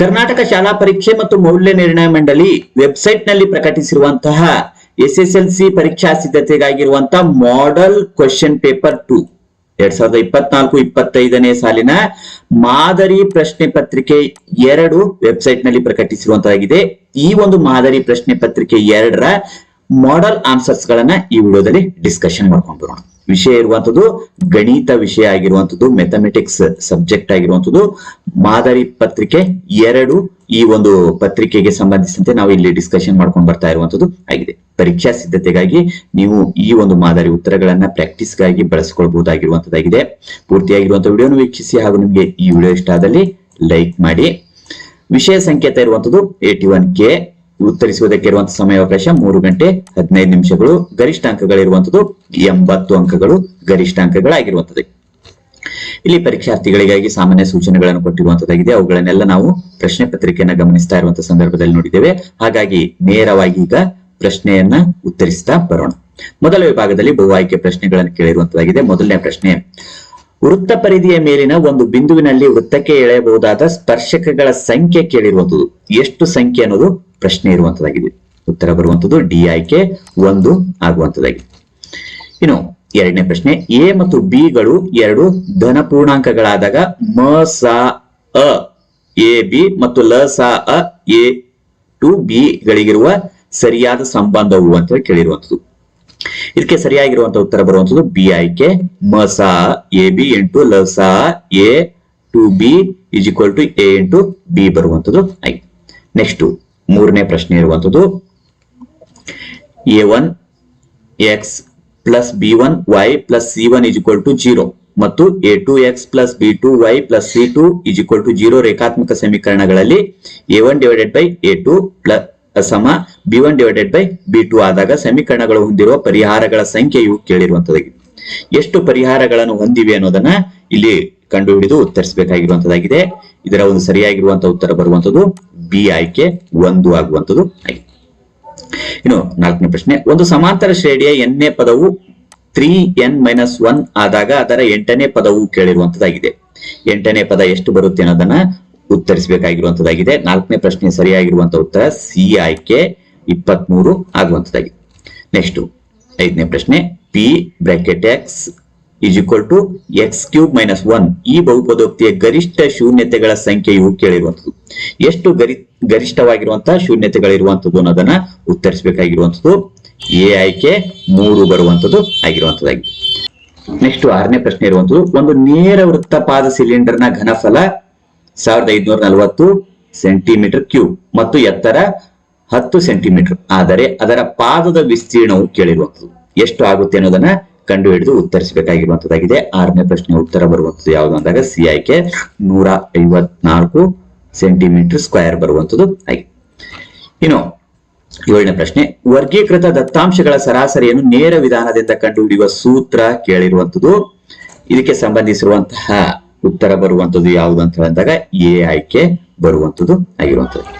ಕರ್ನಾಟಕ ಶಾಲಾ ಪರೀಕ್ಷೆ ಮತ್ತು ಮೌಲ್ಯ ನಿರ್ಣಯ ಮಂಡಳಿ ವೆಬ್ಸೈಟ್ನಲ್ಲಿ ಪ್ರಕಟಿಸಿರುವಂತಹ ಎಸ್ ಎಸ್ ಎಲ್ ಸಿ ಪರೀಕ್ಷಾ ಸಿದ್ಧತೆಗಾಗಿರುವಂತಹ ಮಾಡೆಲ್ ಕ್ವಶನ್ ಪೇಪರ್ ಟು ಎರಡ್ ಸಾವಿರದ ಇಪ್ಪತ್ನಾಲ್ಕು ಇಪ್ಪತ್ತೈದನೇ ಸಾಲಿನ ಮಾದರಿ ಪ್ರಶ್ನೆ ಪತ್ರಿಕೆ ಎರಡು ವೆಬ್ಸೈಟ್ನಲ್ಲಿ ಪ್ರಕಟಿಸಿರುವಂತಾಗಿದೆ. ಈ ಒಂದು ಮಾದರಿ ಪ್ರಶ್ನೆ ಪತ್ರಿಕೆ ಎರಡರ ಮಾಡೆಲ್ ಆನ್ಸರ್ಸ್ ಗಳನ್ನ ಈ ವಿಡಿಯೋದಲ್ಲಿ ಡಿಸ್ಕಷನ್ ಮಾಡ್ಕೊಂಡು ಬರೋಣ. ವಿಷಯ ಇರುವಂತದ್ದು, ಗಣಿತ ವಿಷಯ ಆಗಿರುವಂತದ್ದು ಮೆಥಮೆಟಿಕ್ಸ್ ಸಬ್ಜೆಕ್ಟ್ ಆಗಿರುವಂತದ್ದು, ಮಾದರಿ ಪತ್ರಿಕೆ ಎರಡು ಈ ಒಂದು ಪತ್ರಿಕೆಗೆ ಸಂಬಂಧಿಸಿದಂತೆ ನಾವು ಇಲ್ಲಿ ಡಿಸ್ಕಷನ್ ಮಾಡ್ಕೊಂಡು ಬರ್ತಾ ಇರುವಂತದ್ದು ಆಗಿದೆ. ಪರೀಕ್ಷಾ ಸಿದ್ಧತೆಗಾಗಿ ನೀವು ಈ ಒಂದು ಮಾದರಿ ಉತ್ತರಗಳನ್ನ ಪ್ರಾಕ್ಟೀಸ್ಗಾಗಿ ಬಳಸಿಕೊಳ್ಬಹುದಾಗಿರುವಂತದ್ದಾಗಿದೆ. ಪೂರ್ತಿಯಾಗಿರುವಂತಹ ವಿಡಿಯೋನು ವೀಕ್ಷಿಸಿ ಹಾಗೂ ನಿಮಗೆ ಈ ವಿಡಿಯೋ ಇಷ್ಟ ಆದಲ್ಲಿ ಲೈಕ್ ಮಾಡಿ. ವಿಷಯ ಸಂಕೇತ ಇರುವಂತದ್ದು ಏಟಿ ಒನ್ ಕೆ ಉತ್ತರಿಸುವುದಕ್ಕೆ ಇರುವಂತಹ ಸಮಯಾವಕಾಶ ಮೂರು ಗಂಟೆ ಹದಿನೈದು ನಿಮಿಷಗಳು. ಗರಿಷ್ಠ ಅಂಕಗಳಿರುವಂತದ್ದು ಎಂಬತ್ತು ಅಂಕಗಳು ಗರಿಷ್ಠ ಅಂಕಗಳಾಗಿರುವಂತದ್ದು ಇಲ್ಲಿ ಪರೀಕ್ಷಾರ್ಥಿಗಳಿಗಾಗಿ ಸಾಮಾನ್ಯ ಸೂಚನೆಗಳನ್ನು ಕೊಟ್ಟಿರುವಂತದ್ದಾಗಿದೆ ಅವುಗಳನ್ನೆಲ್ಲ ನಾವು ಪ್ರಶ್ನೆ ಪತ್ರಿಕೆಯನ್ನ ಗಮನಿಸ್ತಾ ಇರುವಂತಹ ಸಂದರ್ಭದಲ್ಲಿ ನೋಡಿದ್ದೇವೆ. ಹಾಗಾಗಿ ನೇರವಾಗಿ ಈಗ ಪ್ರಶ್ನೆಯನ್ನ ಉತ್ತರಿಸ್ತಾ ಬರೋಣ. ಮೊದಲ ವಿಭಾಗದಲ್ಲಿ ಬಹು ಆಯ್ಕೆ ಪ್ರಶ್ನೆಗಳನ್ನು ಕೇಳಿರುವಂತದ್ದಾಗಿದೆ ಮೊದಲನೇ ಪ್ರಶ್ನೆ, ವೃತ್ತ ಪರಿಧಿಯ ಮೇಲಿನ ಒಂದು ಬಿಂದುವಿನಲ್ಲಿ ವೃತ್ತಕ್ಕೆ ಎಳೆಯಬಹುದಾದ ಸ್ಪರ್ಶಕಗಳ ಸಂಖ್ಯೆ ಕೇಳಿರುವಂತದ್ದು ಎಷ್ಟು ಸಂಖ್ಯೆ ಅನ್ನೋದು ಪ್ರಶ್ನೆ ಇರುವಂತದ್ದಾಗಿದೆ ಉತ್ತರ ಬರುವಂತದ್ದು ಡಿ ಆಯ್ಕೆ ಒಂದು ಆಗುವಂತದ್ದಾಗಿದೆ ಇನ್ನು ಎರಡನೇ ಪ್ರಶ್ನೆ ಎ ಮತ್ತು ಬಿ ಗಳು ಎರಡು ಧನ ಪೂರ್ಣಾಂಕಗಳಾದಾಗ ಮ, ಸ, ಅ, ಎ, ಬಿ ಮತ್ತು ಲ, ಸ, ಅ, ಎ, ಟು, ಬಿ ಗಳಿಗಿರುವ ಸರಿಯಾದ ಸಂಬಂಧವು ಅಂತ ಕೇಳಿರುವಂತದ್ದು. ಇದಕ್ಕೆ ಸರಿಯಾಗಿರುವಂತ ಉತ್ತರ ಬರುವಂತದ್ದು ಬಿ ಆಯ್ಕೆ ಮ, ಸ, ಎ, ಬಿ ಎಂಟು, ಲ, ಸ, A, two, B is equal to A into B ಬರುವಂತದ್ದು ಆಯ್ತು ನೆಕ್ಸ್ಟ್ ಮೂರನೇ ಪ್ರಶ್ನೆ ಇರುವಂತದ್ದು A one, X plus B one, Y plus C one is equal to zero. ಮತ್ತು A two, X plus B two, Y plus C two is equal to zero ರೇಖಾತ್ಮಕ ಸಮೀಕರಣಗಳಲ್ಲಿ A one divided by A two plus ಸಮ B one divided by B two ಆದಾಗ ಸಮೀಕರಣಗಳು ಹೊಂದಿರುವ ಪರಿಹಾರಗಳ ಸಂಖ್ಯೆಯು ಕೇಳಿರುವಂತದ್ದಾಗಿದೆ ಎಷ್ಟು ಪರಿಹಾರಗಳನ್ನು ಹೊಂದಿವೆ ಅನ್ನೋದನ್ನ ಇಲ್ಲಿ ಕಂಡುಹಿಡಿದು ಉತ್ತರಿಸಬೇಕಾಗಿರುವಂತದ್ದಾಗಿದೆ ಇದರ ಒಂದು ಸರಿಯಾಗಿರುವಂತಹ ಉತ್ತರ ಬರುವಂತದ್ದು ಬಿ ಆಯ್ಕೆ ಒಂದು ಆಗುವಂಥದ್ದು ಆಯ್ತು. ಇನ್ನು ನಾಲ್ಕನೇ ಪ್ರಶ್ನೆ, ಒಂದು ಸಮಾಂತರ ಶ್ರೇಣಿಯ ಎನ್ನೇ ಪದವು ತ್ರೀ ಎನ್ ಮೈನಸ್ ಒನ್ ಆದಾಗ ಅದರ ಎಂಟನೇ ಪದವು ಕೇಳಿರುವಂತದ್ದಾಗಿದೆ ಎಂಟನೇ ಪದ ಎಷ್ಟು ಬರುತ್ತೆ ಅನ್ನೋದನ್ನ ಉತ್ತರಿಸಬೇಕಾಗಿರುವಂತದ್ದಾಗಿದೆ ನಾಲ್ಕನೇ ಪ್ರಶ್ನೆ ಸರಿಯಾಗಿರುವಂತ ಉತ್ತರ ಸಿ ಆಯ್ಕೆ ಇಪ್ಪತ್ಮೂರು ಆಗುವಂತದ್ದಾಗಿದೆ ನೆಕ್ಸ್ಟ್ ಐದನೇ ಪ್ರಶ್ನೆ P bracket X is equal to X cube minus one ಈ ಬಹುಪದೋಕ್ತಿಯ ಗರಿಷ್ಠ ಶೂನ್ಯತೆಗಳ ಸಂಖ್ಯೆಯು ಕೇಳಿರುವಂತದ್ದು ಎಷ್ಟು ಗರಿ ಗರಿಷ್ಠವಾಗಿರುವಂತಹ ಶೂನ್ಯತೆಗಳಿರುವಂತದ್ದು ಅನ್ನೋದನ್ನ ಉತ್ತರಿಸಬೇಕಾಗಿರುವಂತದ್ದು ಎ ಆಯ್ಕೆ ಮೂರು ಬರುವಂತದ್ದು ಆಗಿರುವಂತದ್ದಾಗಿದೆ ನೆಕ್ಸ್ಟ್ ಆರನೇ ಪ್ರಶ್ನೆ ಇರುವಂತದ್ದು ಒಂದು ನೇರ ವೃತ್ತಪಾದ ಸಿಲಿಂಡರ್ನ ಘನಫಲ ಸಾವಿರದ ಐದುನೂರ ನಲವತ್ತು ಸೆಂಟಿಮೀಟರ್ ಕ್ಯೂಬ್ ಮತ್ತು ಎತ್ತರ ಹತ್ತು ಸೆಂಟಿಮೀಟರ್. ಆದರೆ ಅದರ ಪಾದದ ವಿಸ್ತೀರ್ಣವು ಕೇಳಿರುವಂತದ್ದು ಎಷ್ಟು ಆಗುತ್ತೆ ಅನ್ನೋದನ್ನ ಕಂಡು ಹಿಡಿದು ಉತ್ತರಿಸಬೇಕಾಗಿರುವಂತದ್ದಾಗಿದೆ. ಆರನೇ ಪ್ರಶ್ನೆ ಉತ್ತರ ಬರುವಂತದ್ದು ಯಾವುದು ಅಂದಾಗ ಸಿ ಆಯ್ಕೆ ನೂರ ಐವತ್ನಾಲ್ಕು ಸೆಂಟಿಮೀಟರ್ ಸ್ಕ್ವೇರ್ ಬರುವಂತದ್ದು ಆಯ್ಕೆ ಇನ್ನು ಏಳನೇ ಪ್ರಶ್ನೆ, ವರ್ಗೀಕೃತ ದತ್ತಾಂಶಗಳ ಸರಾಸರಿಯನ್ನು ನೇರ ವಿಧಾನದಿಂದ ಕಂಡುಹಿಡಿಯುವ ಸೂತ್ರ ಕೇಳಿರುವಂತದ್ದು. ಇದಕ್ಕೆ ಸಂಬಂಧಿಸಿರುವಂತಹ ಉತ್ತರ ಬರುವಂತದ್ದು ಯಾವುದು ಅಂತ ಹೇಳಿದಾಗ ಎ ಆಯ್ಕೆ ಬರುವಂತದ್ದು ಆಗಿರುವಂತದ್ದು.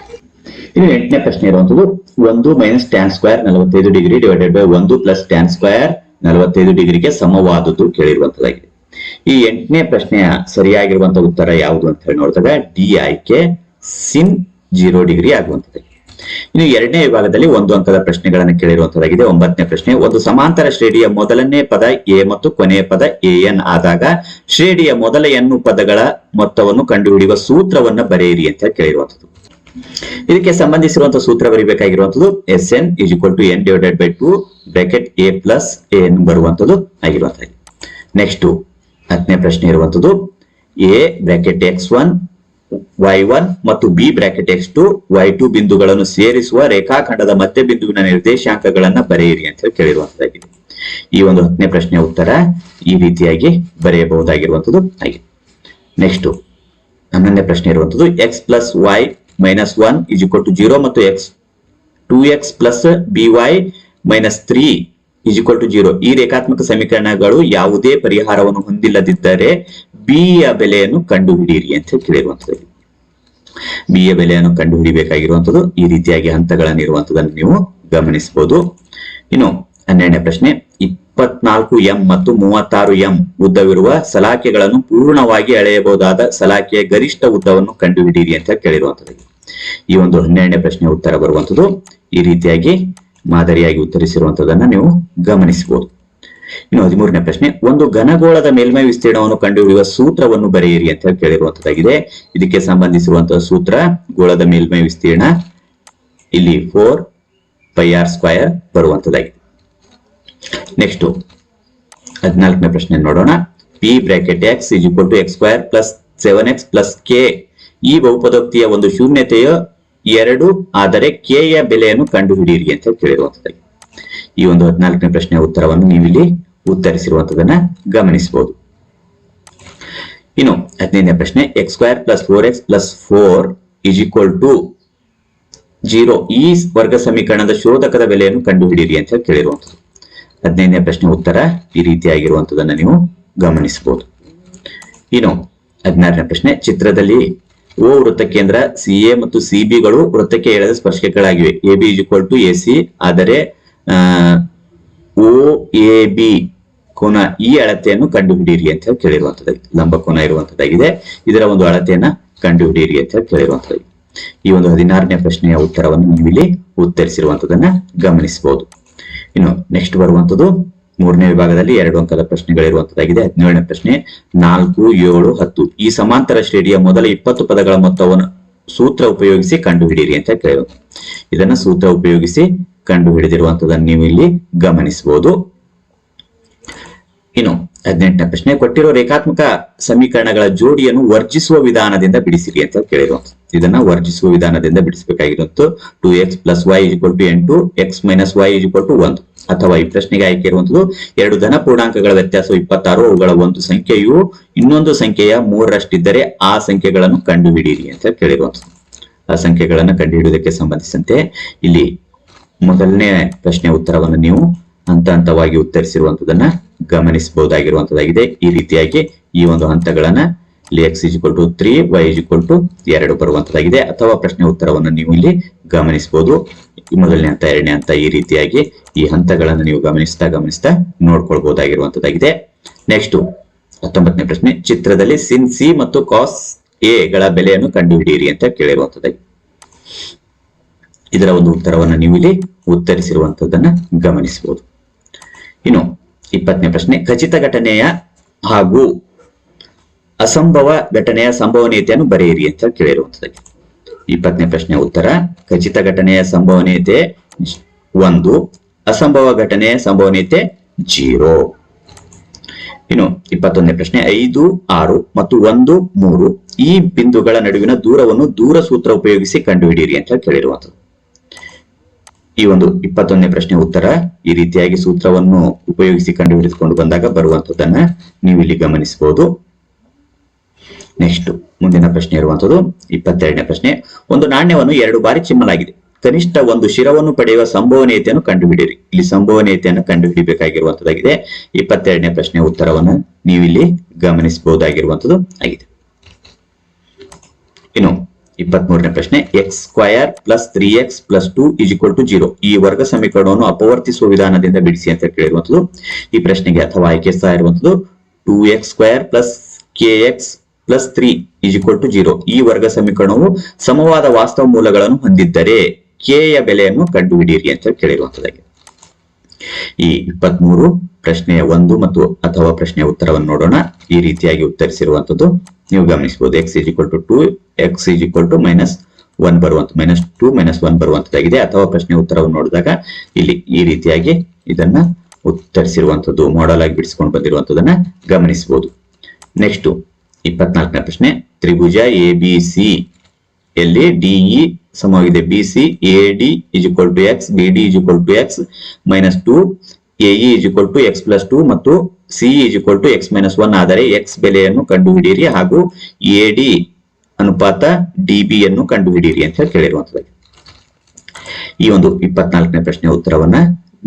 ಇನ್ನು ಎಂಟನೇ ಪ್ರಶ್ನೆ ಇರುವಂತದ್ದು, ಒಂದು ಮೈನಸ್ ಟ್ಯಾನ್ ಸ್ಕ್ವೇರ್ ನಲವತ್ತೈದು ಡಿಗ್ರಿ ಡಿವೈಡೆಡ್ ಬೈ ಒಂದು ಪ್ಲಸ್ ಟ್ಯಾನ್ ಸ್ಕ್ವೇರ್ ನಲವತ್ತೈದು ಡಿಗ್ರಿಗೆ ಸಮವಾದದ್ದು ಕೇಳಿರುವಂತದ್ದಾಗಿದೆ ಈ ಎಂಟನೇ ಪ್ರಶ್ನೆಯ ಸರಿಯಾಗಿರುವಂತಹ ಉತ್ತರ ಯಾವುದು ಅಂತ ಹೇಳಿ ನೋಡಿದಾಗ ಡಿ ಆಯ್ಕೆ ಸಿನ್ ಜೀರೋ ಡಿಗ್ರಿ ಆಗುವಂತದ್ದು. ಇನ್ನು ಎರಡನೇ ವಿಭಾಗದಲ್ಲಿ ಒಂದು ಅಂಕದ ಪ್ರಶ್ನೆಗಳನ್ನು ಕೇಳಿರುವಂತದಾಗಿದೆ. ಒಂಬತ್ತನೇ ಪ್ರಶ್ನೆ, ಒಂದು ಸಮಾಂತರ ಶ್ರೇಣಿಯ ಮೊದಲನೇ ಪದ ಎ ಮತ್ತು ಕೊನೆಯ ಪದ ಎ ಎನ್ ಆದಾಗ ಶ್ರೇಣಿಯ ಮೊದಲ ಎನ್ನು ಪದಗಳ ಮೊತ್ತವನ್ನು ಕಂಡುಹಿಡಿಯುವ ಸೂತ್ರವನ್ನ ಬರೆಯಿರಿ ಅಂತ ಕೇಳಿರುವಂತದ್ದು. ಇದಕ್ಕೆ ಸಂಬಂಧಿಸಿರುವಂತಹ ಸೂತ್ರ ಬರೀಬೇಕಾಗಿರುವಂತದ್ದು S N is equal to N divided by two bracket A plus N ಬರುವಂತದ್ದು ಆಗಿರುವಂತದ್ದು ನೆಕ್ಸ್ಟ್ ಹತ್ತನೇ ಪ್ರಶ್ನೆ ಇರುವಂತದ್ದು A bracket X one Y one ಮತ್ತು B bracket X two Y two ಬಿಂದುಗಳನ್ನು ಸೇರಿಸುವ ರೇಖಾಖಂಡದ ಮತ್ತೆ ಬಿಂದುವಿನ ನಿರ್ದೇಶಾಂಕಗಳನ್ನ ಬರೆಯಿರಿ ಅಂತ ಹೇಳಿ ಕೇಳಿರುವಂತದ್ದಾಗಿದೆ. ಈ ಒಂದು ಹತ್ತನೇ ಪ್ರಶ್ನೆಯ ಉತ್ತರ ಈ ರೀತಿಯಾಗಿ ಬರೆಯಬಹುದಾಗಿರುವಂತದ್ದು ಆಗಿದೆ. ನೆಕ್ಸ್ಟ್ ಹನ್ನೊಂದನೇ ಪ್ರಶ್ನೆ ಇರುವಂತದ್ದು X plus Y minus one is equal to zero ಮತ್ತು X two X plus B Y minus three is equal to zero ಈ ರೇಖಾತ್ಮಕ ಸಮೀಕರಣಗಳು ಯಾವುದೇ ಪರಿಹಾರವನ್ನು ಹೊಂದಿಲ್ಲದಿದ್ದರೆ ಬಿ ಯ ಬೆಲೆಯನ್ನು ಕಂಡುಹಿಡಿಯಿರಿ ಅಂತ ಕೇಳಿರುವಂತದ್ದು ಬಿ ಯ ಬೆಲೆಯನ್ನು ಕಂಡುಹಿಡಿಬೇಕಾಗಿರುವಂತದ್ದು ಈ ರೀತಿಯಾಗಿ ಹಂತಗಳನ್ನು ಇರುವಂತದನ್ನು ನೀವು ಗಮನಿಸಬಹುದು. ಇನ್ನು ಹನ್ನೆರಡನೇ ಪ್ರಶ್ನೆ, ಇಪ್ಪತ್ನಾಲ್ಕು ಎಂ ಮತ್ತು ಮೂವತ್ತಾರು ಎಂ ಉದ್ದವಿರುವ ಸಲಾಕೆಗಳನ್ನು ಪೂರ್ಣವಾಗಿ ಅಳೆಯಬಹುದಾದ ಸಲಾಕೆಯ ಗರಿಷ್ಠ ಉದ್ದವನ್ನು ಕಂಡುಹಿಡಿಯಿರಿ ಅಂತ ಕೇಳಿರುವಂತದ್ದು ಈ ಒಂದು ಹನ್ನೆರಡನೇ ಪ್ರಶ್ನೆ ಉತ್ತರ ಬರುವಂತದ್ದು ಈ ರೀತಿಯಾಗಿ ಮಾದರಿಯಾಗಿ ಉತ್ತರಿಸಿರುವಂತದನ್ನ ನೀವು ಗಮನಿಸಬಹುದು. ಇನ್ನು ಹದಿಮೂರನೇ ಪ್ರಶ್ನೆ, ಒಂದು ಘನಗೋಳದ ಮೇಲ್ಮೈ ವಿಸ್ತೀರ್ಣವನ್ನು ಕಂಡುಹಿಡಿಯುವ ಸೂತ್ರವನ್ನು ಬರೆಯಿರಿ ಅಂತ ಕೇಳಿರುವಂತದ್ದಾಗಿದೆ ಇದಕ್ಕೆ ಸಂಬಂಧಿಸಿರುವಂತಹ ಸೂತ್ರ, ಗೋಳದ ಮೇಲ್ಮೈ ವಿಸ್ತೀರ್ಣ, ಇಲ್ಲಿ ಫೋರ್ ಪೈ ಆರ್ ಸ್ಕ್ವಯರ್ ಬರುವಂತದ್ದಾಗಿದೆ ನೆಕ್ಸ್ಟ್ ಹದಿನಾಲ್ಕನೇ ಪ್ರಶ್ನೆ ನೋಡೋಣ. P bracket X is equal to X square plus seven X plus K ಈ ಬಹುಪದೋಕ್ತಿಯ ಒಂದು ಶೂನ್ಯತೆಯ ಎರಡು, ಆದರೆ ಕೆ ಯ ಬೆಲೆಯನ್ನು ಕಂಡುಹಿಡಿಯಿರಿ ಅಂತ ಕೇಳಿರುವಂತದ್ದು ಈ ಒಂದು ಹದಿನಾಲ್ಕನೇ ಪ್ರಶ್ನೆಯ ಉತ್ತರವನ್ನು ನೀವಿಲ್ಲಿ ಉತ್ತರಿಸಿರುವಂತದನ್ನ ಗಮನಿಸಬಹುದು. ಇನ್ನು ಹದಿನೈದನೇ ಪ್ರಶ್ನೆ X square plus four X plus four is equal to zero ಈ ವರ್ಗ ಸಮೀಕರಣದ ಶೋಧಕದ ಬೆಲೆಯನ್ನು ಕಂಡುಹಿಡಿಯಿರಿ ಅಂತ ಕೇಳಿರುವಂತದ್ದು ಹದಿನೈದನೇ ಪ್ರಶ್ನೆ ಉತ್ತರ ಈ ರೀತಿಯಾಗಿರುವಂತದನ್ನ ನೀವು ಗಮನಿಸಬಹುದು. ಇನ್ನು ಹದಿನಾರನೇ ಪ್ರಶ್ನೆ, ಚಿತ್ರದಲ್ಲಿ ಓ ವೃತ್ತ ಕೇಂದ್ರ ಸಿ ಎ ಮತ್ತು ಸಿ ಗಳು ವೃತ್ತಕ್ಕೆ ಎಳೆದ ಸ್ಪರ್ಶಕಗಳಾಗಿವೆ. A B is two A C, ಆದರೆ ಓ, ಎ, ಬಿ ಕೋನ ಈ ಅಳತೆಯನ್ನು ಕಂಡುಹಿಡಿಯಿರಿ ಅಂತ ಹೇಳಿ ಕೇಳಿರುವಂತದ್ದಾಗಿ ಲಂಬ ಕೋನ ಇರುವಂತದ್ದಾಗಿದೆ ಇದರ ಒಂದು ಅಳತೆಯನ್ನ ಕಂಡುಹಿಡಿಯಿರಿ ಅಂತ ಹೇಳಿ ಕೇಳಿರುವಂತದ್ದಾಗಿದೆ ಈ ಒಂದು ಹದಿನಾರನೇ ಪ್ರಶ್ನೆಯ ಉತ್ತರವನ್ನು ನೀವು ಇಲ್ಲಿ ಉತ್ತರಿಸಿರುವಂತದನ್ನ ಗಮನಿಸಬಹುದು. ಇನ್ನು ನೆಕ್ಸ್ಟ್ ಬರುವಂತದ್ದು ಮೂರನೇ ವಿಭಾಗದಲ್ಲಿ ಎರಡು ಅಂಕದ ಪ್ರಶ್ನೆಗಳಿರುವಂತದ್ದಾಗಿದೆ. ಹದಿನೇಳನೇ ಪ್ರಶ್ನೆ, ನಾಲ್ಕು, ಏಳು, ಹತ್ತು. ಈ ಸಮಾಂತರ ಶ್ರೇಣಿಯ ಮೊದಲ ಇಪ್ಪತ್ತು ಪದಗಳ ಮೊತ್ತವನ್ನು ಸೂತ್ರ ಉಪಯೋಗಿಸಿ ಕಂಡುಹಿಡಿಯಿರಿ ಅಂತ ಕೇಳಿದ್ರು ಇದನ್ನ ಸೂತ್ರ ಉಪಯೋಗಿಸಿ ಕಂಡು ಹಿಡಿದಿರುವಂತದನ್ನು ನೀವು ಇಲ್ಲಿ ಗಮನಿಸಬಹುದು. ಇನ್ನು ಹದಿನೆಂಟನೇ ಪ್ರಶ್ನೆ, ಕೊಟ್ಟಿರೋ ರೇಖಾತ್ಮಕ ಸಮೀಕರಣಗಳ ಜೋಡಿಯನ್ನು ವರ್ಜಿಸುವ ವಿಧಾನದಿಂದ ಬಿಡಿಸಿರಿ ಅಂತ ಕೇಳಿರುವಂತ ಇದನ್ನ ವರ್ಜಿಸುವ ವಿಧಾನದಿಂದ ಬಿಡಿಸಬೇಕಾಗಿರುವಂತ two X plus Y equal to ಎಂಟು X minus Y equal to ಒಂದು ಅಥವಾ ಈ ಪ್ರಶ್ನೆಗೆ ಆಯ್ಕೆ ಇರುವಂತದ್ದು ಎರಡು ಧನ ಪೂರ್ಣಾಂಕಗಳ ವ್ಯತ್ಯಾಸ ಇಪ್ಪತ್ತಾರು, ಅವುಗಳ ಒಂದು ಸಂಖ್ಯೆಯು ಇನ್ನೊಂದು ಸಂಖ್ಯೆಯ ಮೂರರಷ್ಟಿದ್ದರೆ ಆ ಸಂಖ್ಯೆಗಳನ್ನು ಕಂಡುಹಿಡಿಯಿರಿ ಅಂತ ಕೇಳಿರುವಂತದ್ದು. ಆ ಸಂಖ್ಯೆಗಳನ್ನು ಕಂಡುಹಿಡಿಯುವುದಕ್ಕೆ ಸಂಬಂಧಿಸಿದಂತೆ ಇಲ್ಲಿ ಮೊದಲನೇ ಪ್ರಶ್ನೆ ಉತ್ತರವನ್ನು ನೀವು ಹಂತ ಹಂತವಾಗಿ ಉತ್ತರಿಸಿರುವಂತದನ್ನ ಗಮನಿಸಬಹುದಾಗಿರುವಂತದ್ದಾಗಿದೆ. ಈ ರೀತಿಯಾಗಿ ಈ ಒಂದು ಹಂತಗಳನ್ನ ಇಲ್ಲಿ X is equal to three Y is equal to ಎರಡು ಬರುವಂತದ್ದಾಗಿದೆ. ಅಥವಾ ಪ್ರಶ್ನೆ ಉತ್ತರವನ್ನು ನೀವು ಇಲ್ಲಿ ಗಮನಿಸಬಹುದು. ಮೊದಲನೇ ಹಂತ, ಎರಡನೇ ಹಂತ ಈ ರೀತಿಯಾಗಿ ಈ ಹಂತಗಳನ್ನು ನೀವು ಗಮನಿಸ್ತಾ ಗಮನಿಸ್ತಾ ನೋಡ್ಕೊಳ್ಬಹುದಾಗಿರುವಂತದ್ದಾಗಿದೆ. ನೆಕ್ಸ್ಟ್ ಹತ್ತೊಂಬತ್ತನೇ ಪ್ರಶ್ನೆ, ಚಿತ್ರದಲ್ಲಿ ಸಿನ್ ಸಿ ಮತ್ತು ಕಾಸ್ ಎ ಗಳ ಬೆಲೆಯನ್ನು ಕಂಡುಹಿಡಿಯಿರಿ ಅಂತ ಕೇಳಿರುವಂತದ್ದಾಗಿ. ಇದರ ಒಂದು ಉತ್ತರವನ್ನು ನೀವು ಇಲ್ಲಿ ಉತ್ತರಿಸಿರುವಂತದ್ದನ್ನ ಗಮನಿಸಬಹುದು. ಇನ್ನು ಇಪ್ಪತ್ತನೇ ಪ್ರಶ್ನೆ, ಖಚಿತ ಘಟನೆಯ ಹಾಗೂ ಅಸಂಭವ ಘಟನೆಯ ಸಂಭವನೀಯತೆಯನ್ನು ಬರೆಯಿರಿ ಅಂತ ಕೇಳಿರುವಂತದ್ದಾಗಿದೆ ಇಪ್ಪತ್ತನೇ ಪ್ರಶ್ನೆ ಉತ್ತರ. ಖಚಿತ ಘಟನೆಯ ಸಂಭವನೀಯತೆ ಒಂದು, ಅಸಂಭವ ಘಟನೆಯ ಸಂಭವನೀಯತೆ ಜೀರೋ. ಇನ್ನು ಇಪ್ಪತ್ತೊಂದನೇ ಪ್ರಶ್ನೆ, ಐದು, ಆರು ಮತ್ತು ಒಂದು, ಮೂರು ಈ ಬಿಂದುಗಳ ನಡುವಿನ ದೂರವನ್ನು ದೂರ ಸೂತ್ರ ಉಪಯೋಗಿಸಿ ಕಂಡುಹಿಡಿಯಿರಿ ಅಂತ ಕೇಳಿರುವಂತದ್ದು ಈ ಒಂದು ಇಪ್ಪತ್ತೊಂದನೇ ಪ್ರಶ್ನೆ ಉತ್ತರ, ಈ ರೀತಿಯಾಗಿ ಸೂತ್ರವನ್ನು ಉಪಯೋಗಿಸಿ ಕಂಡುಹಿಡಿದುಕೊಂಡು ಬಂದಾಗ ಬರುವಂತದ್ದನ್ನ ನೀವು ಇಲ್ಲಿ ಗಮನಿಸಬಹುದು. ನೆಕ್ಸ್ಟ್ ಮುಂದಿನ ಪ್ರಶ್ನೆ ಇರುವಂತದ್ದು ಇಪ್ಪತ್ತೆರಡನೇ ಪ್ರಶ್ನೆ. ಒಂದು ನಾಣ್ಯವನ್ನು ಎರಡು ಬಾರಿ ಚಿಮ್ಮಲಾಗಿದೆ. ಕನಿಷ್ಠ ಒಂದು ಶಿರವನ್ನು ಪಡೆಯುವ ಸಂಭವನೀಯತೆಯನ್ನು ಕಂಡುಹಿಡಿಯಿರಿ. ಇಲ್ಲಿ ಸಂಭವನೀಯತೆಯನ್ನು ಕಂಡುಹಿಡಿಬೇಕಾಗಿರುವಂತದ್ದಾಗಿದೆ ಇಪ್ಪತ್ತೆರಡನೇ ಪ್ರಶ್ನೆ ಉತ್ತರವನ್ನು ನೀವು ಇಲ್ಲಿ ಗಮನಿಸಬಹುದಾಗಿರುವಂತದ್ದು ಆಗಿದೆ. ಇನ್ನು ಇಪ್ಪತ್ಮೂರನೇ ಪ್ರಶ್ನೆ X square plus three X plus two is equal to zero ಈ ವರ್ಗ ಸಮೀಕರಣವನ್ನು ಅಪವರ್ತಿಸುವ ವಿಧಾನದಿಂದ ಬಿಡಿಸಿ ಅಂತ ಕೇಳಿರುವಂತದ್ದು. ಈ ಪ್ರಶ್ನೆಗೆ ಅಥವಾ ಆಯ್ಕೆ ಸಹ ಇರುವಂತದ್ದು. Two X square plus K X plus three is equal to zero ಈ ವರ್ಗ ಸಮೀಕರಣವು ಸಮವಾದ ವಾಸ್ತವ ಮೂಲಗಳನ್ನು ಹೊಂದಿದ್ದರೆ ಕೆ ಯ ಬೆಲೆಯನ್ನು ಕಂಡುಹಿಡಿಯಿರಿ ಅಂತ ಕೇಳಿರುವಂತದ್ದಾಗಿದೆ ಈ ಇಪ್ಪತ್ಮೂರು ಪ್ರಶ್ನೆಯ ಒಂದು ಮತ್ತು ಅಥವಾ ಪ್ರಶ್ನೆಯ ಉತ್ತರವನ್ನು ನೋಡೋಣ. ಈ ರೀತಿಯಾಗಿ ಉತ್ತರಿಸಿರುವಂತದ್ದು ನೀವು ಗಮನಿಸಬಹುದು. X is equal to two X is equal to minus one ಬರುವಂತ ಮೈನಸ್ ಟು ಮೈನಸ್ ಒನ್ ಬರುವಂತದ್ದಾಗಿದೆ ಅಥವಾ ಪ್ರಶ್ನೆ ಉತ್ತರವನ್ನು ನೋಡಿದಾಗ ಇಲ್ಲಿ ಈ ರೀತಿಯಾಗಿ ಇದನ್ನ ಉತ್ತರಿಸಿರುವಂತದ್ದು ಮಾಡಲ್ ಆಗಿ ಬಿಡಿಸಿಕೊಂಡು ಬಂದಿರುವಂತದನ್ನ ಗಮನಿಸಬಹುದು. ನೆಕ್ಸ್ಟ್ ಇಪ್ಪತ್ನಾಲ್ಕನೇ ಪ್ರಶ್ನೆ, ತ್ರಿಭುಜ ಎ ಬಿ ಸಿ ಎಲ್ಲಿ ಡಿಇ ಸಮವಾಗಿದೆ? B C A D is to x B D is to x minus two A E is to x plus two ಮತ್ತು C is to x minus one ಆದರೆ X ಬೆಲೆಯನ್ನು ಕಂಡುಹಿಡಿಯಿರಿ ಹಾಗೂ A D ಅನುಪಾತ D B ಅನ್ನು ಕಂಡುಹಿಡಿಯಿರಿ ಅಂತ ಹೇಳಿ ಕೇಳಿರುವಂತದ್ದು ಈ ಒಂದು ಇಪ್ಪತ್ನಾಲ್ಕನೇ ಪ್ರಶ್ನೆ ಉತ್ತರವನ್ನ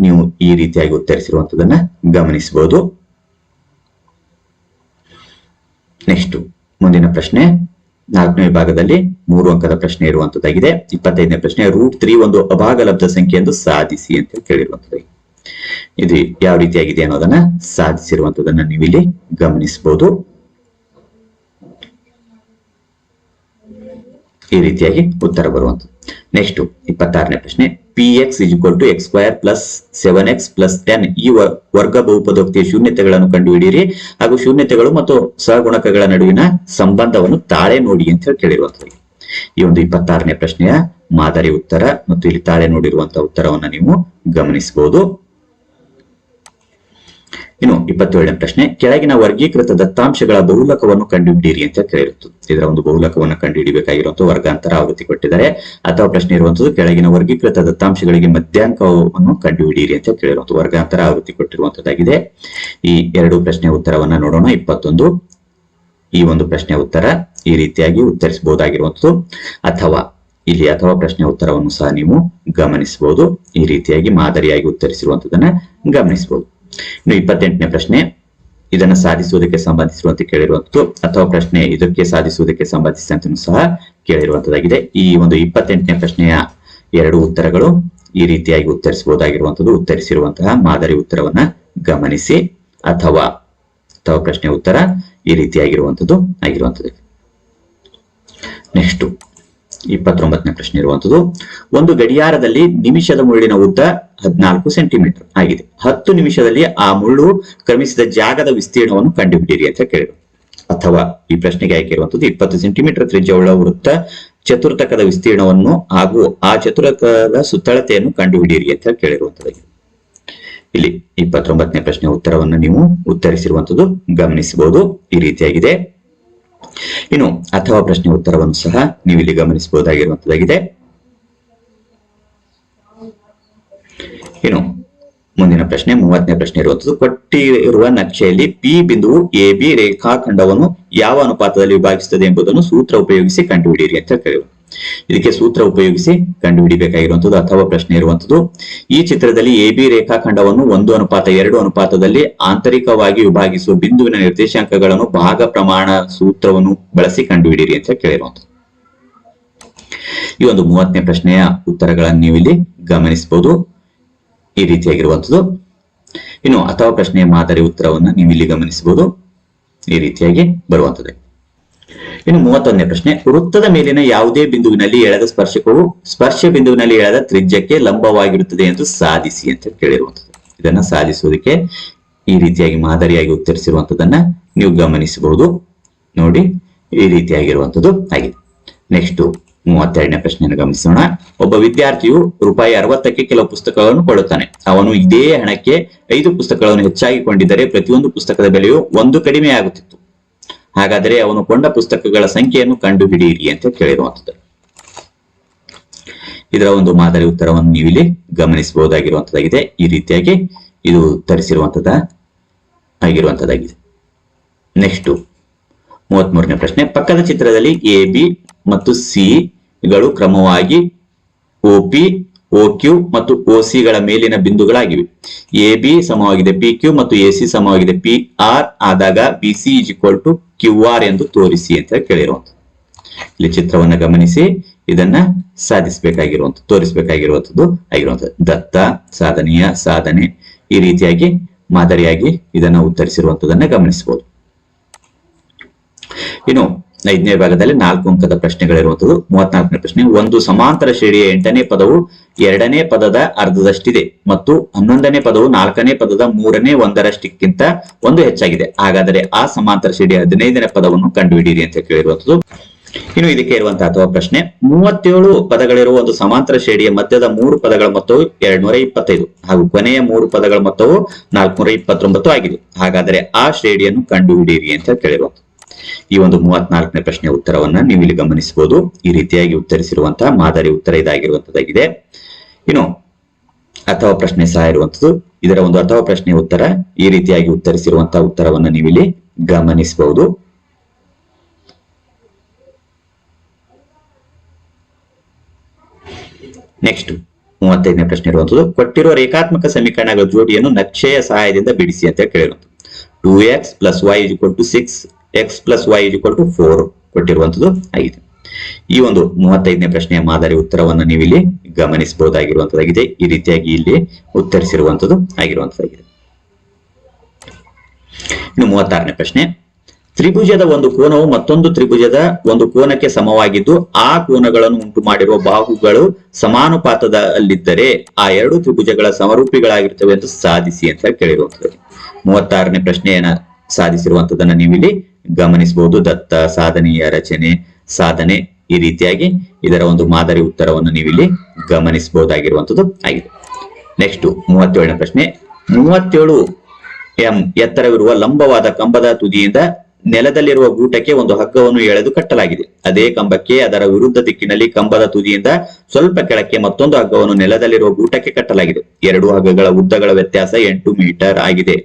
ನೀವು ಈ ರೀತಿಯಾಗಿ ಉತ್ತರಿಸಿರುವಂತದನ್ನ ಗಮನಿಸಬಹುದು. ನೆಕ್ಸ್ಟ್ ಮುಂದಿನ ಪ್ರಶ್ನೆ ನಾಲ್ಕನೇ ವಿಭಾಗದಲ್ಲಿ ಮೂರು ಅಂಕದ ಪ್ರಶ್ನೆ ಇರುವಂತದ್ದಾಗಿದೆ. ಇಪ್ಪತ್ತೈದನೇ ಪ್ರಶ್ನೆ ರೂಟ್ ತ್ರೀ ಒಂದು ಅಭಾಗಲಬ್ಧ ಸಂಖ್ಯೆಯನ್ನು ಸಾಧಿಸಿ ಅಂತ ಕೇಳಿರುವಂತದ್ದು. ಇದು ಯಾವ ರೀತಿಯಾಗಿದೆ ಅನ್ನೋದನ್ನ ಸಾಧಿಸಿರುವಂತದನ್ನ ನೀವಿಲ್ಲಿ ಗಮನಿಸಬಹುದು. ಈ ರೀತಿಯಾಗಿ ಉತ್ತರ ಬರುವಂತದ್ದು. ನೆಕ್ಸ್ಟ್ ಇಪ್ಪತ್ತಾರನೇ ಪ್ರಶ್ನೆ. P X equal to X square plus seven X plus ten ಈ ವರ್ಗ ಬಹುಪದೋಕ್ತಿಯ ಶೂನ್ಯತೆಗಳನ್ನು ಕಂಡುಹಿಡಿಯಿರಿ. ಹಾಗೂ ಶೂನ್ಯತೆಗಳು ಮತ್ತು ಸಹಗುಣಕಗಳ ನಡುವಿನ ಸಂಬಂಧವನ್ನು ತಾಳೆ ನೋಡಿ ಅಂತ ಹೇಳಿ ಈ ಒಂದು ಇಪ್ಪತ್ತಾರನೇ ಪ್ರಶ್ನೆಯ ಮಾದರಿ ಉತ್ತರ ಮತ್ತು ಇಲ್ಲಿ ತಾಳೆ ನೋಡಿರುವಂತಹ ಉತ್ತರವನ್ನು ನೀವು ಗಮನಿಸಬಹುದು ಇನ್ನು ಇಪ್ಪತ್ತೇಳನೇ ಪ್ರಶ್ನೆ, ಕೆಳಗಿನ ವರ್ಗೀಕೃತ ದತ್ತಾಂಶಗಳ ಬಹುಲಕವನ್ನು ಕಂಡುಹಿಡಿಯಿರಿ ಅಂತ ಕೇಳಿರುತ್ತದೆ ಇದರ ಒಂದು ಬಹುಲಕವನ್ನು ಕಂಡುಹಿಡಿಯಬೇಕಾಗಿರುವಂತಹ ವರ್ಗಾಂತರ ಆವೃತ್ತಿ ಕೊಟ್ಟಿದ್ದಾರೆ. ಅಥವಾ ಪ್ರಶ್ನೆ ಇರುವಂತದ್ದು ಕೆಳಗಿನ ವರ್ಗೀಕೃತ ದತ್ತಾಂಶಗಳಿಗೆ ಮಧ್ಯಾಂಕವನ್ನು ಕಂಡುಹಿಡಿಯಿರಿ ಅಂತ ಕೇಳಿರುವಂತಹ ವರ್ಗಾಂತರ ಆವೃತ್ತಿ ಕೊಟ್ಟಿರುವಂತದ್ದಾಗಿದೆ ಈ ಎರಡು ಪ್ರಶ್ನೆ ಉತ್ತರವನ್ನ ನೋಡೋಣ. ಇಪ್ಪತ್ತೊಂದು, ಈ ಒಂದು ಪ್ರಶ್ನೆ ಉತ್ತರ ಈ ರೀತಿಯಾಗಿ ಉತ್ತರಿಸಬಹುದಾಗಿರುವಂತದ್ದು ಅಥವಾ ಇಲ್ಲಿ ಅಥವಾ ಪ್ರಶ್ನೆ ಉತ್ತರವನ್ನು ಸಹ ನೀವು ಗಮನಿಸಬಹುದು. ಈ ರೀತಿಯಾಗಿ ಮಾದರಿಯಾಗಿ ಉತ್ತರಿಸಿರುವಂತದನ್ನ ಗಮನಿಸಬಹುದು. ಇನ್ನು ಇಪ್ಪತ್ತೆಂಟನೇ ಪ್ರಶ್ನೆ, ಇದನ್ನ ಸಾಧಿಸುವುದಕ್ಕೆ ಸಂಬಂಧಿಸಿರುವಂತೆ ಕೇಳಿರುವಂತದ್ದು, ಅಥವಾ ಪ್ರಶ್ನೆ ಇದಕ್ಕೆ ಸಾಧಿಸುವುದಕ್ಕೆ ಸಂಬಂಧಿಸಿದಂತೆ ಸಹ ಕೇಳಿರುವಂತದ್ದಾಗಿದೆ. ಈ ಒಂದು ಇಪ್ಪತ್ತೆಂಟನೇ ಪ್ರಶ್ನೆಯ ಎರಡು ಉತ್ತರಗಳು ಈ ರೀತಿಯಾಗಿ ಉತ್ತರಿಸಬಹುದಾಗಿರುವಂತದ್ದು, ಉತ್ತರಿಸಿರುವಂತಹ ಮಾದರಿ ಉತ್ತರವನ್ನ ಗಮನಿಸಿ, ಅಥವಾ ಅಥವಾ ಪ್ರಶ್ನೆ ಉತ್ತರ ಈ ರೀತಿಯಾಗಿರುವಂತದ್ದು ಆಗಿರುವಂತದ್ದು. ನೆಕ್ಸ್ಟ್. ಇಪ್ಪತ್ತೊಂಬತ್ತನೇ ಪ್ರಶ್ನೆ ಇರುವಂತದ್ದು, ಒಂದು ಗಡಿಯಾರದಲ್ಲಿ ನಿಮಿಷದ ಮುಳ್ಳಿನ ಉದ್ದ ಹದಿನಾಲ್ಕು ಸೆಂಟಿಮೀಟರ್ ಆಗಿದೆ. ಹತ್ತು ನಿಮಿಷದಲ್ಲಿ ಆ ಮುಳ್ಳು ಕ್ರಮಿಸಿದ ಜಾಗದ ವಿಸ್ತೀರ್ಣವನ್ನು ಕಂಡುಹಿಡಿಯಿರಿ ಅಂತ ಕೇಳಿದರು. ಅಥವಾ ಈ ಪ್ರಶ್ನೆಗೆ ಆಯ್ಕೆ ಇರುವಂತದ್ದು ಇಪ್ಪತ್ತು ಸೆಂಟಿಮೀಟರ್ ತ್ರಿಜ್ಯವುಳ್ಳ ವೃತ್ತ ಚತುರ್ಥಕದ ವಿಸ್ತೀರ್ಣವನ್ನು ಹಾಗೂ ಆ ಚತುರಕದ ಸುತ್ತಳತೆಯನ್ನು ಕಂಡುಹಿಡಿಯಿರಿ ಅಂತ ಕೇಳಿರುವಂತದ್ದು. ಇಲ್ಲಿ ಇಪ್ಪತ್ತೊಂಬತ್ತನೇ ಪ್ರಶ್ನೆ ಉತ್ತರವನ್ನು ನೀವು ಉತ್ತರಿಸಿರುವಂತದ್ದು ಗಮನಿಸಬಹುದು. ಈ ರೀತಿಯಾಗಿದೆ. ಇನ್ನು ಅಥವಾ ಪ್ರಶ್ನೆ ಉತ್ತರವನ್ನು ಸಹ ನೀವು ಇಲ್ಲಿ ಗಮನಿಸಬಹುದಾಗಿರುವಂತದ್ದಾಗಿದೆ. ಇನ್ನು ಮುಂದಿನ ಪ್ರಶ್ನೆ, ಮೂವತ್ತನೇ ಪ್ರಶ್ನೆ ಇರುವಂತದ್ದು, ಕೊಟ್ಟಿರುವ ನಕ್ಷೆಯಲ್ಲಿ ಪಿ ಬಿಂದುವು ಎ ಬಿ ರೇಖಾಖಂಡವನ್ನು ಯಾವ ಅನುಪಾತದಲ್ಲಿ ವಿಭಾಗಿಸುತ್ತದೆ ಎಂಬುದನ್ನು ಸೂತ್ರ ಉಪಯೋಗಿಸಿ ಕಂಡುಹಿಡಿಯಿರಿ ಅಂತ ಕೇಳಿದ್ರು ಇದಕ್ಕೆ ಸೂತ್ರ ಉಪಯೋಗಿಸಿ ಕಂಡುಹಿಡಿಬೇಕಾಗಿರುವಂತದ್ದು ಅಥವಾ ಪ್ರಶ್ನೆ ಇರುವಂತದ್ದು. ಈ ಚಿತ್ರದಲ್ಲಿ ಎ ಬಿ ರೇಖಾಖಂಡವನ್ನು ಒಂದು ಅನುಪಾತ, ಎರಡು ಅನುಪಾತದಲ್ಲಿ ಆಂತರಿಕವಾಗಿ ವಿಭಾಗಿಸುವ ಬಿಂದುವಿನ ನಿರ್ದೇಶಾಂಕಗಳನ್ನು ಭಾಗ ಪ್ರಮಾಣ ಸೂತ್ರವನ್ನು ಬಳಸಿ ಕಂಡುಹಿಡಿಯಿರಿ ಅಂತ ಕೇಳಿರುವಂತದ್ದು. ಈ ಒಂದು ಮೂವತ್ತನೇ ಪ್ರಶ್ನೆಯ ಉತ್ತರಗಳನ್ನು ನೀವು ಇಲ್ಲಿ ಗಮನಿಸಬಹುದು. ಈ ರೀತಿಯಾಗಿರುವಂತದ್ದು. ಇನ್ನು ಅಥವಾ ಪ್ರಶ್ನೆಯ ಮಾದರಿ ಉತ್ತರವನ್ನು ನೀವು ಇಲ್ಲಿ ಗಮನಿಸಬಹುದು. ಈ ರೀತಿಯಾಗಿ ಬರುವಂತದ್ದು. ಇನ್ನು ಮೂವತ್ತೊಂದನೇ ಪ್ರಶ್ನೆ, ವೃತ್ತದ ಮೇಲಿನ ಯಾವುದೇ ಬಿಂದುವಿನಲ್ಲಿ ಎಳೆದ ಸ್ಪರ್ಶಕವು ಸ್ಪರ್ಶ ಬಿಂದುವಿನಲ್ಲಿ ಎಳೆದ ತ್ರಿಜ್ಯಕ್ಕೆ ಲಂಬವಾಗಿರುತ್ತದೆ ಎಂದು ಸಾಧಿಸಿ ಅಂತ ಕೇಳಿರುವಂತದ್ದು ಇದನ್ನ ಸಾಧಿಸುವುದಕ್ಕೆ ಈ ರೀತಿಯಾಗಿ ಮಾದರಿಯಾಗಿ ಉತ್ತರಿಸಿರುವಂತದನ್ನ ನೀವು ಗಮನಿಸಬಹುದು. ನೋಡಿ, ಈ ರೀತಿಯಾಗಿರುವಂತದ್ದು ಆಗಿದೆ. ನೆಕ್ಸ್ಟ್ ಮೂವತ್ತೆರಡನೇ ಪ್ರಶ್ನೆಯನ್ನು ಗಮನಿಸೋಣ. ಒಬ್ಬ ವಿದ್ಯಾರ್ಥಿಯು ರೂಪಾಯಿ ಅರವತ್ತಕ್ಕೆ ಕೆಲವು ಪುಸ್ತಕಗಳನ್ನು ಕೊಡುತ್ತಾನೆ ಅವನು ಇದೇ ಹಣಕ್ಕೆ ಐದು ಪುಸ್ತಕಗಳನ್ನು ಹೆಚ್ಚಾಗಿ ಕೊಂಡಿದ್ದರೆ ಪ್ರತಿಯೊಂದು ಪುಸ್ತಕದ ಬೆಲೆಯು ಒಂದು ಕಡಿಮೆ ಆಗುತ್ತಿತ್ತು. ಹಾಗಾದರೆ ಅವನು ಕೊಂಡ ಪುಸ್ತಕಗಳ ಸಂಖ್ಯೆಯನ್ನು ಕಂಡುಹಿಡಿಯಿರಿ ಅಂತ ಕೇಳಿರುವಂತದ್ದು ಇದರ ಒಂದು ಮಾದರಿ ಉತ್ತರವನ್ನು ನೀವು ಇಲ್ಲಿ ಗಮನಿಸಬಹುದಾಗಿರುವಂತದ್ದಾಗಿದೆ ಈ ರೀತಿಯಾಗಿ ಇದು ಉತ್ತರಿಸಿರುವಂತದ ಆಗಿರುವಂತದ್ದಾಗಿದೆ ನೆಕ್ಸ್ಟ್ ಮೂವತ್ಮೂರನೇ ಪ್ರಶ್ನೆ. ಪಕ್ಕದ ಚಿತ್ರದಲ್ಲಿ ಎ ಬಿ ಮತ್ತು ಸಿ ಗಳು ಕ್ರಮವಾಗಿ ಒಪಿ ಕ್ಯೂ ಮತ್ತು OC ಗಳ ಮೇಲಿನ ಬಿಂದುಗಳಾಗಿವೆ. ಎ ಬಿ ಸಮವಾಗಿದೆ ಪಿ ಕ್ಯೂ ಮತ್ತು ಎ ಸಿ ಸಮವಾಗಿದೆ ಪಿ ಆರ್ ಆದಾಗ B C is equal to Q R ಎಂದು ತೋರಿಸಿ ಅಂತ ಕೇಳಿರುವಂತ ಇಲ್ಲಿ ಚಿತ್ರವನ್ನ ಗಮನಿಸಿ, ಇದನ್ನ ಸಾಧಿಸಬೇಕಾಗಿರುವಂತ ತೋರಿಸಬೇಕಾಗಿರುವಂತದ್ದು ಆಗಿರುವಂತದ್ದು ದತ್ತ, ಸಾಧನೆಯ, ಸಾಧನೆ, ಈ ರೀತಿಯಾಗಿ ಮಾದರಿಯಾಗಿ ಇದನ್ನ ಉತ್ತರಿಸಿರುವಂತದನ್ನ ಗಮನಿಸಬಹುದು. ಇನ್ನು ಐದನೇ ಭಾಗದಲ್ಲಿ ನಾಲ್ಕು ಅಂಕದ ಪ್ರಶ್ನೆಗಳಿರುವಂತದ್ದು ಮೂವತ್ನಾಲ್ಕನೇ ಪ್ರಶ್ನೆ, ಒಂದು ಸಮಾಂತರ ಶ್ರೇಣಿಯ ಎಂಟನೇ ಪದವು ಎರಡನೇ ಪದದ ಅರ್ಧದಷ್ಟಿದೆ ಮತ್ತು ಹನ್ನೊಂದನೇ ಪದವು ನಾಲ್ಕನೇ ಪದದ ಮೂರನೇ ಒಂದರಷ್ಟಕ್ಕಿಂತ ಒಂದು ಹೆಚ್ಚಾಗಿದೆ. ಹಾಗಾದರೆ ಆ ಸಮಾಂತರ ಶ್ರೇಣಿಯ ಹದಿನೈದನೇ ಪದವನ್ನು ಕಂಡುಹಿಡಿಯಿರಿ ಅಂತ ಕೇಳಿರುವಂತದ್ದು ಇನ್ನು ಇದಕ್ಕೆ ಇರುವಂತಹ ಅಥವಾ ಪ್ರಶ್ನೆ, ಮೂವತ್ತೇಳು ಪದಗಳಿರುವ ಒಂದು ಸಮಾಂತರ ಶ್ರೇಣಿಯ ಮಧ್ಯದ ಮೂರು ಪದಗಳ ಮೊತ್ತವು ಎರಡ್ನೂರ ಇಪ್ಪತ್ತೈದು ಹಾಗೂ ಕೊನೆಯ ಮೂರು ಪದಗಳ ಮೊತ್ತವು ನಾಲ್ಕುನೂರ ಇಪ್ಪತ್ತೊಂಬತ್ತು ಆಗಿದೆ. ಹಾಗಾದರೆ ಆ ಶ್ರೇಣಿಯನ್ನು ಕಂಡುಹಿಡಿಯಿರಿ ಅಂತ ಕೇಳಿರುವಂತದ್ದು ಈ ಒಂದು ಮೂವತ್ನಾಲ್ಕನೇ ಪ್ರಶ್ನೆ ಉತ್ತರವನ್ನ ನೀವು ಇಲ್ಲಿ ಗಮನಿಸಬಹುದು. ಈ ರೀತಿಯಾಗಿ ಉತ್ತರಿಸಿರುವಂತಹ ಮಾದರಿ ಉತ್ತರ ಇದಾಗಿರುವಂತದ್ದಾಗಿದೆ. ಇನ್ನು ಅಥವಾ ಪ್ರಶ್ನೆ ಸಹ ಇರುವಂತದ್ದು, ಇದರ ಒಂದು ಅಥವಾ ಪ್ರಶ್ನೆ ಉತ್ತರ ಈ ರೀತಿಯಾಗಿ ಉತ್ತರಿಸಿರುವಂತಹ ಉತ್ತರವನ್ನ ನೀವು ಇಲ್ಲಿ ಗಮನಿಸಬಹುದು. ನೆಕ್ಸ್ಟ್ ಮೂವತ್ತೈದನೇ ಪ್ರಶ್ನೆ ಇರುವಂತದ್ದು, ಕೊಟ್ಟಿರುವ ರೇಖಾತ್ಮಕ ಸಮೀಕರಣಗಳ ಜೋಡಿಯನ್ನು ನಕ್ಷೆಯ ಸಹಾಯದಿಂದ ಬಿಡಿಸಿ ಅಂತ ಕೇಳಿರುವಂತದ್ದು. Two X plus Y two six X plus Y is two four ಕೊಟ್ಟಿರುವಂತದ್ದು ಆಗಿದೆ. ಈ ಒಂದು ಮೂವತ್ತೈದನೇ ಪ್ರಶ್ನೆಯ ಮಾದರಿ ಉತ್ತರವನ್ನು ನೀವು ಇಲ್ಲಿ ಗಮನಿಸಬಹುದಾಗಿರುವಂತದ್ದಾಗಿದೆ. ಈ ರೀತಿಯಾಗಿ ಇಲ್ಲಿ ಉತ್ತರಿಸಿರುವಂತದ್ದು ಆಗಿರುವಂತದ್ದಾಗಿದೆ. ಇನ್ನು ಮೂವತ್ತಾರನೇ ಪ್ರಶ್ನೆ. ತ್ರಿಭುಜದ ಒಂದು ಕೋನವು ಮತ್ತೊಂದು ತ್ರಿಭುಜದ ಒಂದು ಕೋನಕ್ಕೆ ಸಮವಾಗಿದ್ದು ಆ ಕೋನಗಳನ್ನು ಉಂಟು ಮಾಡಿರುವ ಬಾಹುಗಳು ಸಮಾನುಪಾತದಲ್ಲಿದ್ದರೆ ಆ ಎರಡು ತ್ರಿಭುಜಗಳ ಸಮರೂಪಿಗಳಾಗಿರ್ತವೆ ಎಂದು ಸಾಧಿಸಿ ಅಂತ ಕೇಳಿರುವಂತದ್ದು. ಮೂವತ್ತಾರನೇ ಪ್ರಶ್ನೆಯನ್ನ ಸಾಧಿಸಿರುವಂತದನ್ನ ನೀವು ಗಮನಿಸಬಹುದು. ದತ್ತ ಸಾಧನೆಯ ರಚನೆ, ಸಾಧನೆ ಈ ರೀತಿಯಾಗಿ ಇದರ ಒಂದು ಮಾದರಿ ಉತ್ತರವನ್ನು ನೀವು ಇಲ್ಲಿ ಗಮನಿಸಬಹುದಾಗಿರುವಂತದ್ದು ಆಗಿದೆ. ನೆಕ್ಸ್ಟ್ ಮೂವತ್ತೇಳನೇ ಪ್ರಶ್ನೆ. ಮೂವತ್ತೇಳು ಎಂ ಎತ್ತರವಿರುವ ಲಂಬವಾದ ಕಂಬದ ತುದಿಯಿಂದ ನೆಲದಲ್ಲಿರುವ ಗೂಟಕ್ಕೆ ಒಂದು ಹಗ್ಗವನ್ನು ಎಳೆದು ಕಟ್ಟಲಾಗಿದೆ. ಅದೇ ಕಂಬಕ್ಕೆ ಅದರ ವಿರುದ್ಧ ದಿಕ್ಕಿನಲ್ಲಿ ಕಂಬದ ತುದಿಯಿಂದ ಸ್ವಲ್ಪ ಕೆಳಕ್ಕೆ ಮತ್ತೊಂದು ಹಗ್ಗವನ್ನು ನೆಲದಲ್ಲಿರುವ ಗೂಟಕ್ಕೆ ಕಟ್ಟಲಾಗಿದೆ. ಎರಡು ಹಗ್ಗಗಳ ಉದ್ದಗಳ ವ್ಯತ್ಯಾಸ ಎಂಟು ಮೀಟರ್ ಆಗಿದೆ.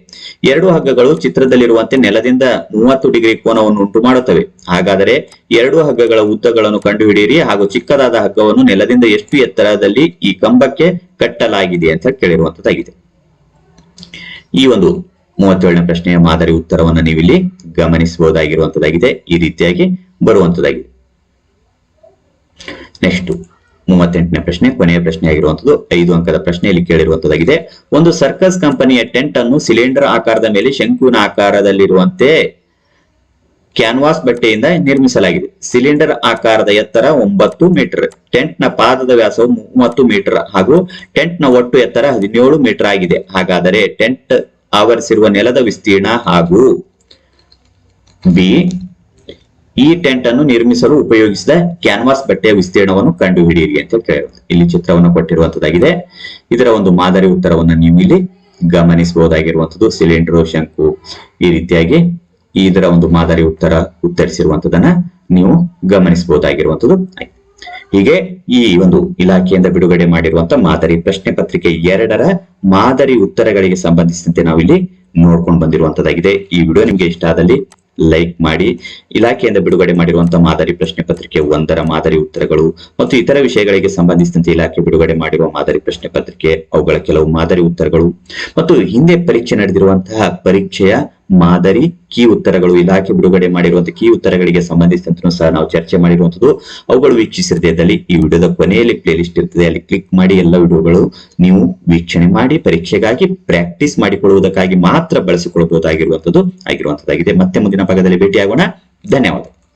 ಎರಡು ಹಗ್ಗಗಳು ಚಿತ್ರದಲ್ಲಿರುವಂತೆ ನೆಲದಿಂದ ಮೂವತ್ತು ಡಿಗ್ರಿ ಕೋನವನ್ನು ಉಂಟು ಮಾಡುತ್ತವೆ ಹಾಗಾದರೆ ಎರಡು ಹಗ್ಗಗಳ ಉದ್ದಗಳನ್ನು ಕಂಡುಹಿಡಿಯಿರಿ ಹಾಗೂ ಚಿಕ್ಕದಾದ ಹಗ್ಗವನ್ನು ನೆಲದಿಂದ ಎಷ್ಟು ಎತ್ತರದಲ್ಲಿ ಈ ಕಂಬಕ್ಕೆ ಕಟ್ಟಲಾಗಿದೆ ಅಂತ ಕೇಳಿರುವಂತದ್ದಾಗಿದೆ. ಈ ಒಂದು ಮೂವತ್ತೇಳನೇ ಪ್ರಶ್ನೆಯ ಮಾದರಿ ಉತ್ತರವನ್ನು ನೀವಿಲ್ಲಿ ಗಮನಿಸಬಹುದಾಗಿರುವಂತದ್ದಾಗಿದೆ ಈ ರೀತಿಯಾಗಿ ಬರುವಂತದ್ದಾಗಿದೆ ನೆಕ್ಸ್ಟ್ ಮೂವತ್ತೆಂಟನೇ ಪ್ರಶ್ನೆ, ಕೊನೆಯ ಪ್ರಶ್ನೆ ಆಗಿರುವಂತದ್ದು ಐದು ಅಂಕದ ಪ್ರಶ್ನೆಯಲ್ಲಿ ಕೇಳಿರುವಂತದ್ದಾಗಿದೆ ಒಂದು ಸರ್ಕಸ್ ಕಂಪನಿಯ ಟೆಂಟ್ ಅನ್ನು ಸಿಲಿಂಡರ್ ಆಕಾರದ ಮೇಲೆ ಶಂಕುವಿನ ಆಕಾರದಲ್ಲಿರುವಂತೆ ಕ್ಯಾನ್ವಾಸ್ ಬಟ್ಟೆಯಿಂದ ನಿರ್ಮಿಸಲಾಗಿದೆ. ಸಿಲಿಂಡರ್ ಆಕಾರದ ಎತ್ತರ ಒಂಬತ್ತು ಮೀಟರ್ ಟೆಂಟ್ನ ಪಾದದ ವ್ಯಾಸವು ಮೂವತ್ತು ಮೀಟರ್ ಹಾಗೂ ಟೆಂಟ್ನ ಒಟ್ಟು ಎತ್ತರ ಹದಿನೇಳು ಮೀಟರ್ ಆಗಿದೆ. ಹಾಗಾದರೆ ಟೆಂಟ್ ಆವರಿಸಿರುವ ನೆಲದ ವಿಸ್ತೀರ್ಣ ಹಾಗೂ ಬಿ ಈ ಟೆಂಟ್ ಅನ್ನು ನಿರ್ಮಿಸಲು ಉಪಯೋಗಿಸಿದ ಕ್ಯಾನ್ವಾಸ್ ಬಟ್ಟೆಯ ವಿಸ್ತೀರ್ಣವನ್ನು ಕಂಡುಹಿಡಿಯಿರಿ ಅಂತ ಕೇಳಿರುತ್ತೆ. ಇಲ್ಲಿ ಚಿತ್ರವನ್ನು ಕೊಟ್ಟಿರುವಂತದ್ದಾಗಿದೆ. ಇದರ ಒಂದು ಮಾದರಿ ಉತ್ತರವನ್ನು ನೀವು ಇಲ್ಲಿ ಗಮನಿಸಬಹುದಾಗಿರುವಂತದ್ದು. ಸಿಲಿಂಡರ್ ಶಂಕು ಈ ರೀತಿಯಾಗಿ ಇದರ ಒಂದು ಮಾದರಿ ಉತ್ತರ ಉತ್ತರಿಸಿರುವಂತದನ್ನ ನೀವು ಗಮನಿಸಬಹುದಾಗಿರುವಂತದ್ದು. ಹೀಗೆ ಈ ಒಂದು ಇಲಾಖೆಯಿಂದ ಬಿಡುಗಡೆ ಮಾಡಿರುವಂತ ಮಾದರಿ ಪ್ರಶ್ನೆ ಪತ್ರಿಕೆ ಎರಡರ ಮಾದರಿ ಉತ್ತರಗಳಿಗೆ ಸಂಬಂಧಿಸಿದಂತೆ ನಾವಿಲ್ಲಿ ನೋಡ್ಕೊಂಡು ಬಂದಿರುವಂತದ್ದಾಗಿದೆ. ಈ ವಿಡಿಯೋ ನಿಮ್ಗೆ ಇಷ್ಟ ಆದಲ್ಲಿ ಲೈಕ್ ಮಾಡಿ, ಇಲಾಖೆಯಿಂದ ಬಿಡುಗಡೆ ಮಾಡಿರುವಂತಹ ಮಾದರಿ ಪ್ರಶ್ನೆ ಪತ್ರಿಕೆ ಒಂದರ ಮಾದರಿ ಉತ್ತರಗಳು ಮತ್ತು ಇತರ ವಿಷಯಗಳಿಗೆ ಸಂಬಂಧಿಸಿದಂತೆ ಇಲಾಖೆ ಬಿಡುಗಡೆ ಮಾಡಿರುವ ಮಾದರಿ ಪ್ರಶ್ನೆ ಪತ್ರಿಕೆ, ಅವುಗಳ ಕೆಲವು ಮಾದರಿ ಉತ್ತರಗಳು ಮತ್ತು ಹಿಂದೆ ಪರೀಕ್ಷೆ ನಡೆದಿರುವಂತಹ ಪರೀಕ್ಷೆಯ ಮಾದರಿ, ಕೀ ಉತ್ತರಗಳು ಇಲಾಖೆ ಬಿಡುಗಡೆ ಮಾಡಿರುವಂತಹ ಕೀ ಉತ್ತರಗಳಿಗೆ ಸಂಬಂಧಿಸಿದಂತೆ ಸಹ ನಾವು ಚರ್ಚೆ ಮಾಡಿರುವಂತದ್ದು ಅವುಗಳು ವೀಕ್ಷಿಸಿರದಲ್ಲಿ ಈ ವಿಡಿಯೋದ ಕೊನೆಯಲ್ಲಿ ಪ್ಲೇ ಲಿಸ್ಟ್ ಇರ್ತದೆ, ಅಲ್ಲಿ ಕ್ಲಿಕ್ ಮಾಡಿ ಎಲ್ಲ ವಿಡಿಯೋಗಳು ನೀವು ವೀಕ್ಷಣೆ ಮಾಡಿ ಪರೀಕ್ಷೆಗಾಗಿ ಪ್ರಾಕ್ಟೀಸ್ ಮಾಡಿಕೊಳ್ಳುವುದಕ್ಕಾಗಿ ಮಾತ್ರ ಬಳಸಿಕೊಳ್ಳಬಹುದಾಗಿರುವಂತದ್ದು ಆಗಿರುವಂತದ್ದಾಗಿದೆ. ಮತ್ತೆ ಮುಂದಿನ ಭಾಗದಲ್ಲಿ ಭೇಟಿಯಾಗೋಣ. ಧನ್ಯವಾದ.